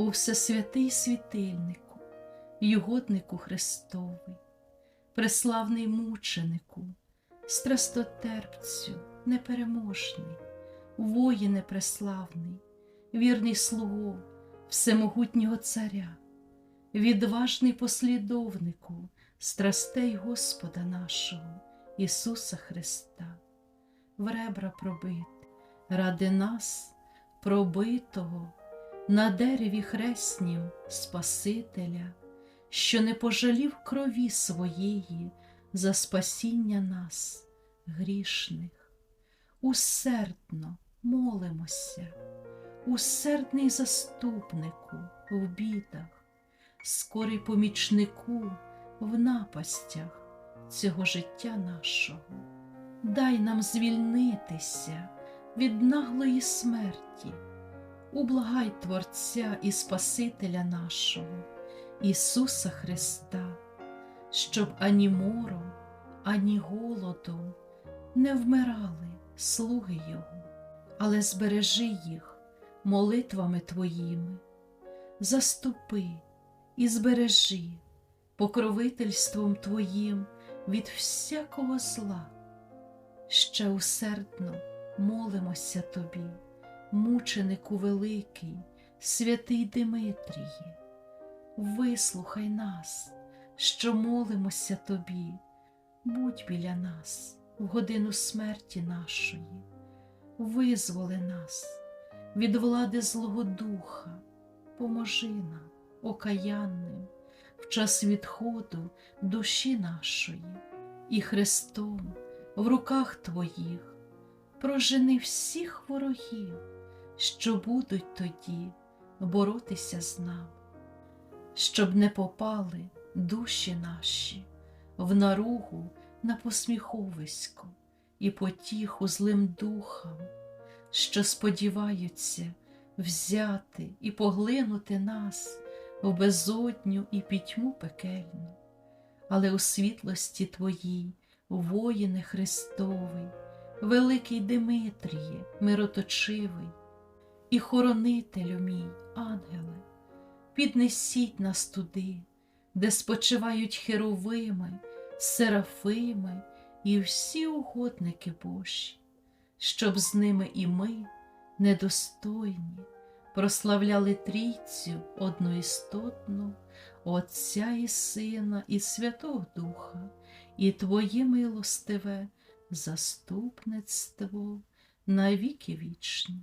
О Всесвятий світильнику, югоднику Христовий, преславний мученику, страстотерпцю, непереможний, воїне преславний, вірний слуго всемогутнього Царя, відважний послідовнику страстей Господа нашого, Ісуса Христа, в ребра пробити, ради нас, пробитого на дереві хреснім Спасителя, що не пожалів крові своєї за спасіння нас, грішних. Усердно молимося, усердний заступнику в бідах, скорий помічнику в напастях цього життя нашого. Дай нам звільнитися від наглої смерті ублагай Творця і Спасителя нашого, Ісуса Христа, щоб ані мором, ані голодом не вмирали слуги Його, але збережи їх молитвами Твоїми, заступи і збережи покровительством Твоїм від всякого зла. Ще усердно молимося Тобі мученику великий, святий Димитріє, вислухай нас, що молимося тобі, будь біля нас в годину смерті нашої, визволи нас від влади Злого Духа, поможи нам, окаянним, в час відходу душі нашої, і Христом в руках Твоїх прожени всіх ворогів що будуть тоді боротися з нами, щоб не попали душі наші в наругу на посміховисько і потіху злим духам, що сподіваються взяти і поглинути нас в безодню і пітьму пекельну, але у світлості Твоїй, воїне Христовий, великий Димитріє, мироточивий і хоронителю мій, ангеле, піднесіть нас туди, де спочивають херовими, серафими і всі угодники Божі, щоб з ними і ми, недостойні, прославляли трійцю одноістотну, Отця і Сина, і Святого Духа, і Твоє милостиве заступництво на віки вічні.